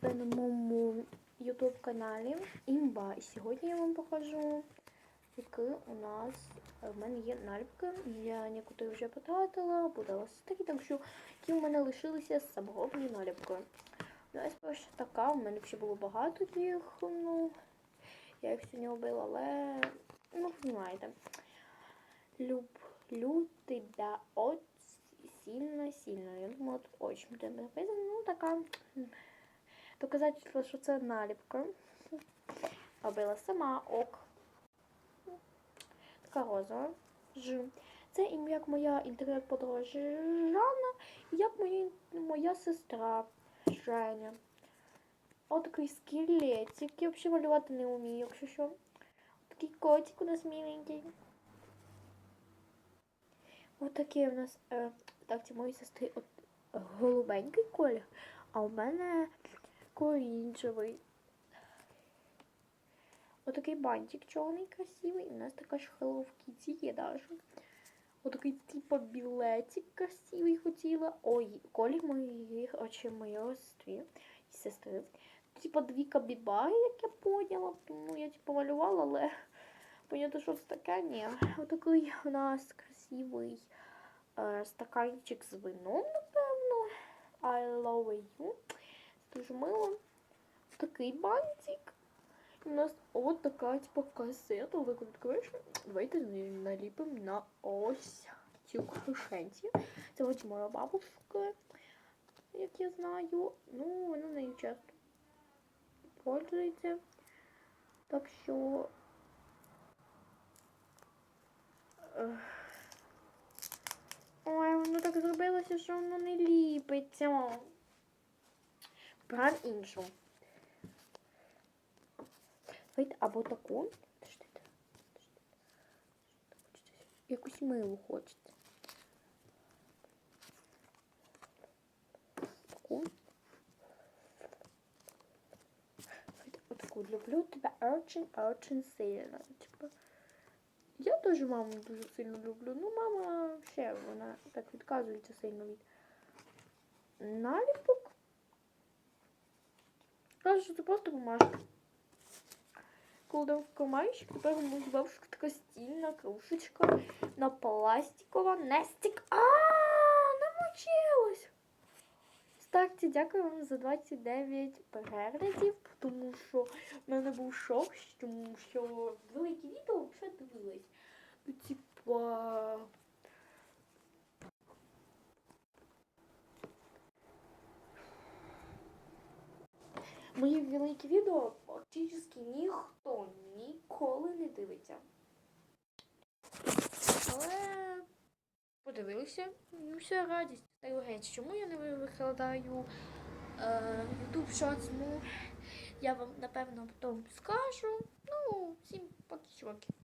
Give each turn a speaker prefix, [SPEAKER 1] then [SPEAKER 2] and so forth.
[SPEAKER 1] тебе на моєму YouTube каналі Імба. І сьогодні я вам покажу, які у нас е, в мене є наліпки. Я некоторі вже потратила, буду такі, так що які у мене лишилися з саморобні наліпки. Ну, ось перша така, у мене ще було багато їх, ну, я їх сьогодні робила, але, ну, знаєте. Люблю тебя очень сильно-сильно. Я думала, тут очень тебе написано. Ну, така доказательство, що це наліпка. Робила сама ок. Така розова. Ж. Це як моя інтернет-подруга Жанна, і як моя, моя сестра Женя. Отакий скелетик. Я взагалі малювати не вмію, якщо що. Такий котик у нас миленький. Ось такий у нас, е, так, це моєї сестри от, голубенький колір, а у мене корінчевий. Отакий бантик чорний красивий. У нас така ж Hello Kitty є даже. Отакий типу білетик красивий хотіла. Ой, колір моїх очей моєї сестри. сестри. Типа дві кабібари, як я поняла. Ну, я типу малювала, але понятно, що це таке, ні. Отакий у нас красивий е, стаканчик з вином, напевно. I love you. Дуже мило. Такий бантик. І у нас от така, типу, касета. Ви відкриєш. Давайте наліпимо на ось цю кишенці. Це ось моя бабушка, як я знаю. Ну, вона нею часто пользується. Так що. Ой, воно так зробилося, що воно не ліпиться. Бран іншу. Або таку. Якусь милу хочеться. Таку. Отаку. Люблю тебе очень, очень сильно. Типа. Я теж маму дуже сильно люблю. Ну, мама ще вона так відказується сильно від наліпок. Каже, що це просто бумажка. Кладемо в карманчик, тепер бабушка така стільна кружечка на пластикова Нестик. А, намочилась. Старці, дякую вам за 29 переглядів, тому що в мене був шок, тому що великі відео вже дивились. Ну, типа. Мої великі відео практично ніхто ніколи не дивиться. Але подивилися, вся радість. Та геть, чому я не викладаю е, YouTube Shorts? Ну, я вам напевно потім скажу. Ну, всім поки чуваки.